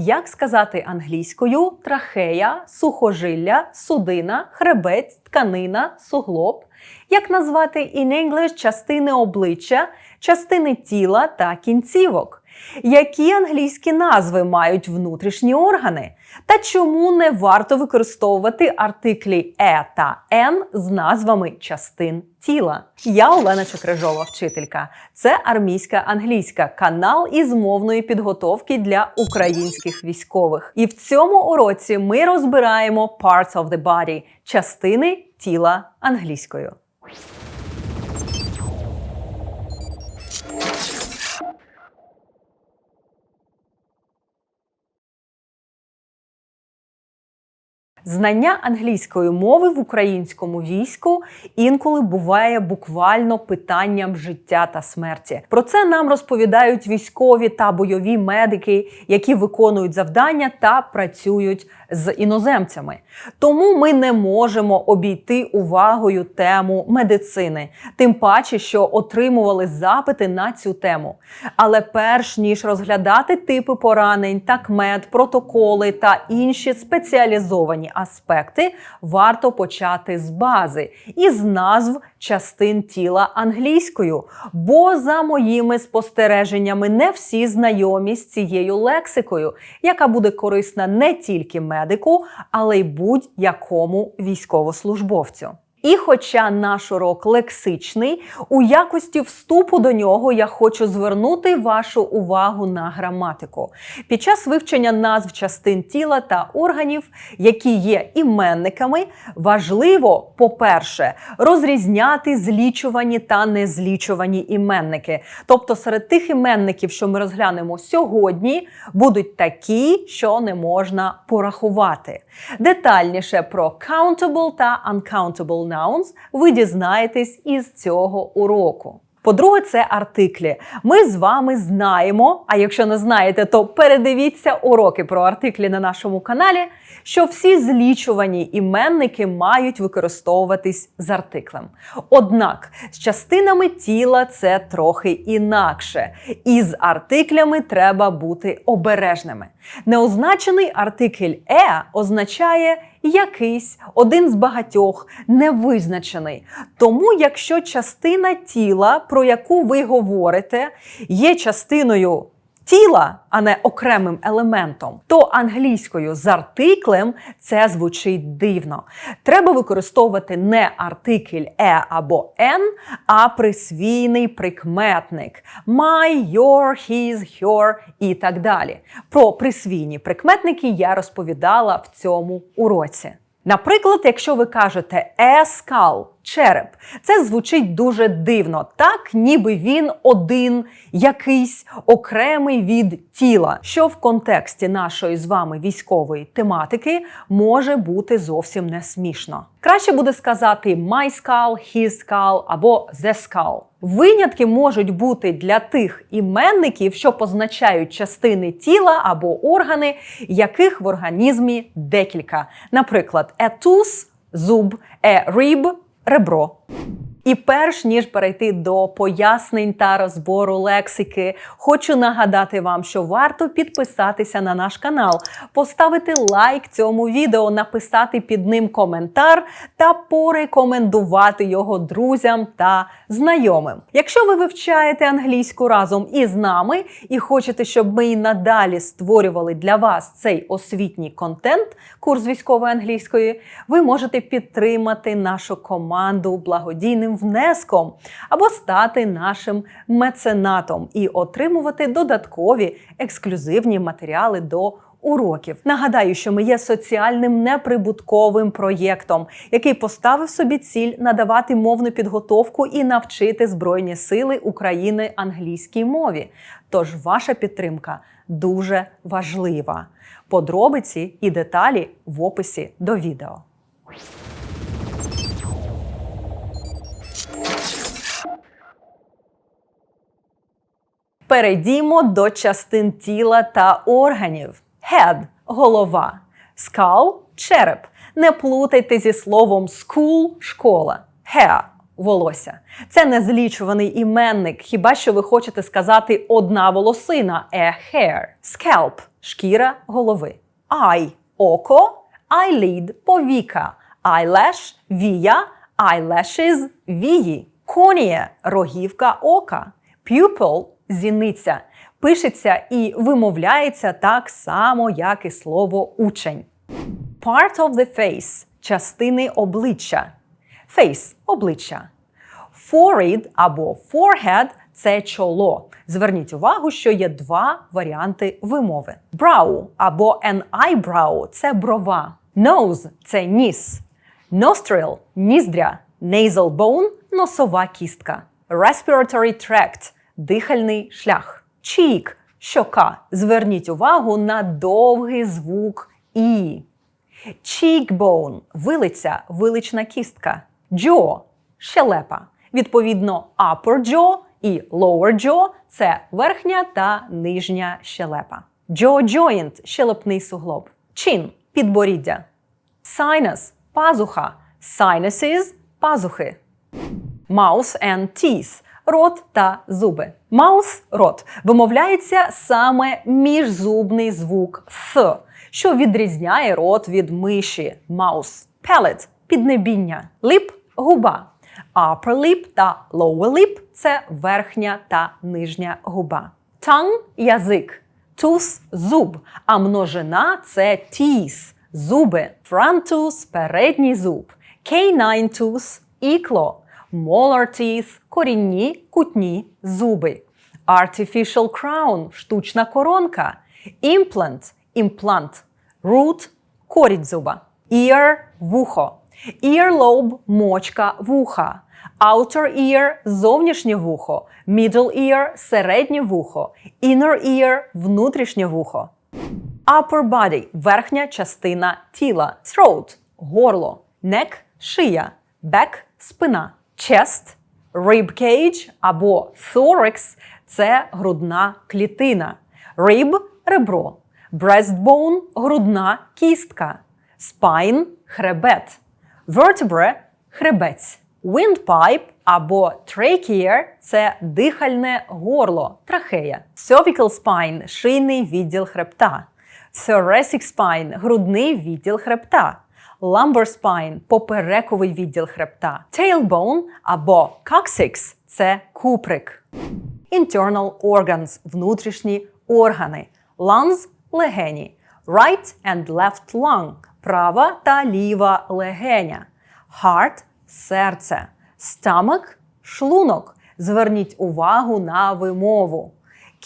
Як сказати англійською трахея, сухожилля, судина, хребець, тканина, суглоб? Як назвати in English частини обличчя, частини тіла та кінцівок? Які англійські назви мають внутрішні органи? Та чому не варто використовувати артиклі е та н з назвами частин тіла? Я Олена Чокрижова, вчителька. Це армійська англійська канал із мовної підготовки для українських військових. І в цьому уроці ми розбираємо parts of the body – частини тіла англійською. Знання англійської мови в українському війську інколи буває буквально питанням життя та смерті. Про це нам розповідають військові та бойові медики, які виконують завдання та працюють з іноземцями. Тому ми не можемо обійти увагою тему медицини, тим паче, що отримували запити на цю тему. Але перш ніж розглядати типи поранень, такмет, протоколи та інші спеціалізовані аспекти, варто почати з бази і з назв частин тіла англійською. Бо, за моїми спостереженнями, не всі знайомі з цією лексикою, яка буде корисна не тільки медику, але й будь-якому військовослужбовцю. І хоча наш урок лексичний, у якості вступу до нього я хочу звернути вашу увагу на граматику. Під час вивчення назв частин тіла та органів, які є іменниками, важливо, по-перше, розрізняти злічувані та незлічувані іменники. Тобто серед тих іменників, що ми розглянемо сьогодні, будуть такі, що не можна порахувати. Детальніше про countable та uncountable nouns ви дізнаєтесь із цього уроку. По-друге, це артиклі. Ми з вами знаємо, а якщо не знаєте, то передивіться уроки про артиклі на нашому каналі, що всі злічувані іменники мають використовуватись з артиклем. Однак з частинами тіла це трохи інакше, і з артиклями треба бути обережними. Неозначений артикль е означає якийсь, один з багатьох, невизначений. Тому, якщо частина тіла, про яку ви говорите, є частиною тіла, а не окремим елементом, то англійською з артиклем це звучить дивно. Треба використовувати не артикль е або «ен», а присвійний прикметник my, your, his, her і так далі. Про присвійні прикметники я розповідала в цьому уроці. Наприклад, якщо ви кажете «a skull» – череп, це звучить дуже дивно, так ніби він один якийсь окремий від тіла, що в контексті нашої з вами військової тематики може бути зовсім не смішно. Краще буде сказати «my skull», «his skull» або «the skull». Винятки можуть бути для тих іменників, що позначають частини тіла або органи, яких в організмі декілька. Наприклад, етус – зуб, е риб, – ребро. І перш ніж перейти до пояснень та розбору лексики, хочу нагадати вам, що варто підписатися на наш канал, поставити лайк цьому відео, написати під ним коментар та порекомендувати його друзям та знайомим. Якщо ви вивчаєте англійську разом із нами і хочете, щоб ми і надалі створювали для вас цей освітній контент, курс військової англійської, ви можете підтримати нашу команду благодійним внеском або стати нашим меценатом і отримувати додаткові ексклюзивні матеріали до уроків. Нагадаю, що ми є соціальним неприбутковим проєктом, який поставив собі ціль надавати мовну підготовку і навчити Збройні Сили України англійській мові. Тож ваша підтримка дуже важлива. Подробиці і деталі в описі до відео. Перейдімо до частин тіла та органів. Head – голова, skull – череп. Не плутайте зі словом school – школа. Hair – волосся. Це незлічуваний іменник. Хіба що ви хочете сказати одна волосина a hair. Scalp – шкіра голови. Eye – око, eyelid – повіка, eyelash – вія, eyelashes – вії. Cornea – рогівка ока. Pupil – зіниця. Пишеться і вимовляється так само, як і слово учень. Part of the face – частини обличчя. Face – обличчя. Forehead або forehead – це чоло. Зверніть увагу, що є два варіанти вимови. Brow або an eyebrow – це брова. Nose – це ніс. Nostril – ніздря. Nasal bone – носова кістка. Respiratory tract – дихальний шлях. Cheek – щока. Зверніть увагу на довгий звук І. Cheekbone – вилиця, вилична кістка. Jaw – щелепа. Відповідно, upper jaw і lower jaw – це верхня та нижня щелепа. Jaw joint – щелепний суглоб. Chin – підборіддя. Sinus – пазуха. Sinuses – пазухи. Mouth and teeth – рот та зуби. Mouth – рот. Вимовляється саме міжзубний звук «с», що відрізняє рот від миші. Mouse. Palate – піднебіння. Lip – губа. Upper lip та lower lip – це верхня та нижня губа. Tongue – язик. Tooth – зуб, а множина – це teeth – зуби. Front tooth – передній зуб. Canine tooth – ікло. Molar teeth – корінні, кутні зуби. Artificial crown – штучна коронка. Implant – імплант. Root – корінь зуба. Ear – вухо. Earlobe – мочка вуха. Outer ear – зовнішнє вухо. Middle ear – середнє вухо. Inner ear – внутрішнє вухо. Upper body – верхня частина тіла. Throat – горло. Neck – шия. Back – спина. Chest – rib cage або thorax – це грудна клітина. Rib – ребро. Breastbone – грудна кістка. Spine – хребет. Vertebrae – хребець. Windpipe або trachea – це дихальне горло, трахея. Cervical spine – шийний відділ хребта. Thoracic spine – грудний відділ хребта. Lumbar spine – поперековий відділ хребта. Tailbone або coccyx – це куприк. Internal organs – внутрішні органи. Lungs – легені. Right and left lung – права та ліва легеня. Heart – серце. Stomach – шлунок. Зверніть увагу на вимову.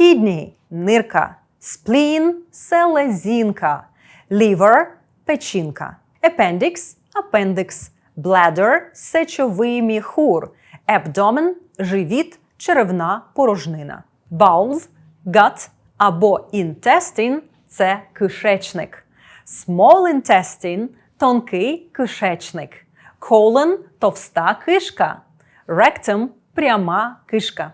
Kidney – нирка. Spleen – селезінка. Liver – печінка. Appendix – апендикс. Bladder – сечовий міхур. Abdomen – живіт, черевна порожнина. Bowels – gut або intestine – це кишечник. Small intestine – тонкий кишечник. Colon – товста кишка. Rectum – пряма кишка.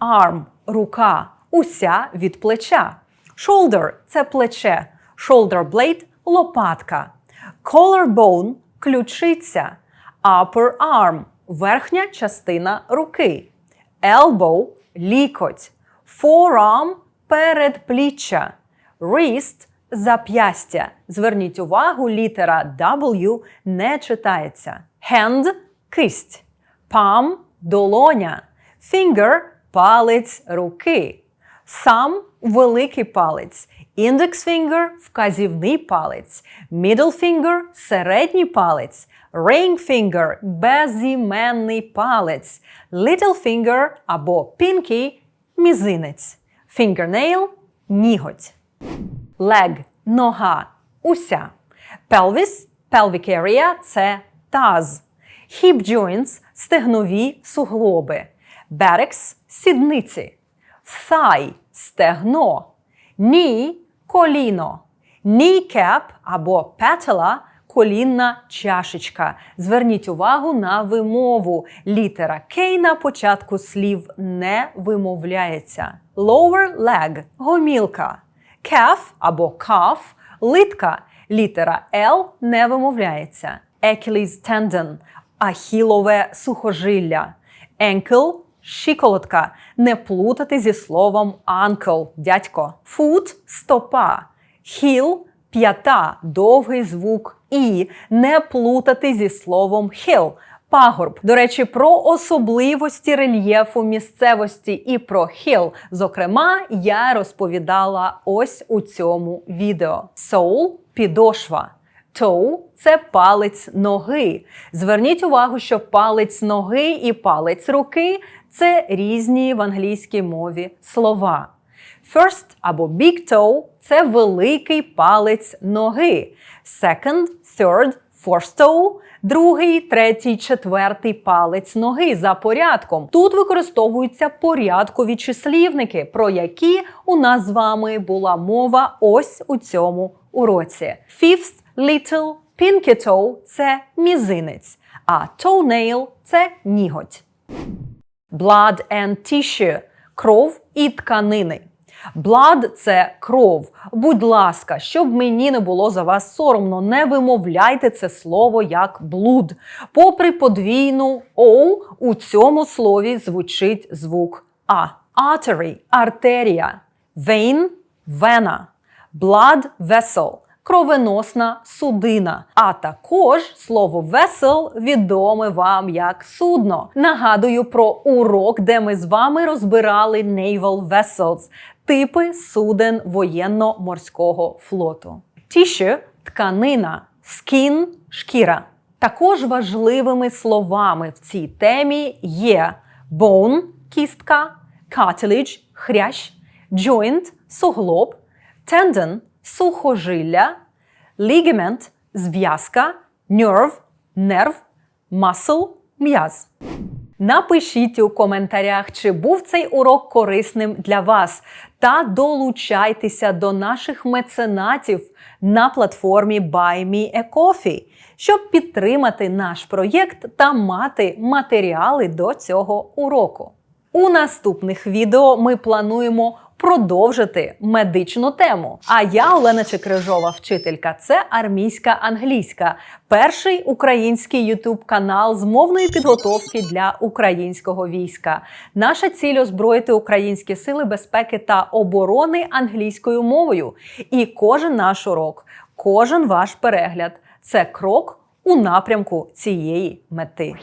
Arm – рука, уся від плеча. Shoulder – це плече. Shoulder blade – лопатка. Collarbone – ключиця. Upper arm – верхня частина руки. Elbow – лікоть. Forearm – передпліччя. Wrist – зап'ястя. Зверніть увагу, літера W не читається. Hand – кисть. Palm – долоня. Finger – палець руки. Thumb – великий палець. Index finger – вказівний палець. Middle finger – середній палець. Ring finger – безіменний палець. Little finger або pinky – мізинець. Fingernail – ніготь. Leg – нога, уся. Pelvis – pelvic area – це таз. Hip joints – стегнові суглоби. Buttocks – сідниці. Thigh – стегно. Knee – коліно. Kneecap або patella – колінна чашечка. Зверніть увагу на вимову. Літера K на початку слів не вимовляється. Lower leg – гомілка. Calf або calf – литка. Літера L не вимовляється. Achilles tendon – ахілове сухожилля. Ankle – щиколотка. Не плутати зі словом uncle – дядько. Foot – стопа. Heel – п'ята, довгий звук і. Не плутати зі словом hill – пагорб. До речі, про особливості рельєфу місцевості і про хіл, зокрема, я розповідала ось у цьому відео. Soul – підошва. Toe – це палець ноги. Зверніть увагу, що палець ноги і палець руки це різні в англійській мові слова. First або big toe – це великий палець ноги. Second, third, fourth toe – другий, третій, четвертий палець ноги за порядком. Тут використовуються порядкові числівники, про які у нас з вами була мова ось у цьому уроці. Fifth, little, pinky toe – це мізинець, а toenail – це ніготь. Blood and tissue – кров і тканини. Blood – це кров. Будь ласка, щоб мені не було за вас соромно, не вимовляйте це слово як блуд. Попри подвійну «о», у цьому слові звучить звук А. Artery – артерія. Vein – вена. Blood vessel – кровеносна судина. А також слово vessel відоме вам як судно. Нагадую про урок, де ми з вами розбирали naval vessels – типи суден воєнно-морського флоту. Tissue – тканина, skin – шкіра. Також важливими словами в цій темі є bone – кістка, cartilage – хрящ, joint – суглоб, tendon – сухожилля, ligament – зв'язка, nerve – нерв, muscle – м'яз. Напишіть у коментарях, чи був цей урок корисним для вас, та долучайтеся до наших меценатів на платформі Buy Me a Coffee, щоб підтримати наш проєкт та мати матеріали до цього уроку. У наступних відео ми плануємо продовжити медичну тему. А я, Олена Чекрижова, вчителька, це армійська англійська, перший український ютуб канал з мовної підготовки для українського війська. Наша ціль озброїти українські сили безпеки та оборони англійською мовою. І кожен наш урок, кожен ваш перегляд це крок у напрямку цієї мети.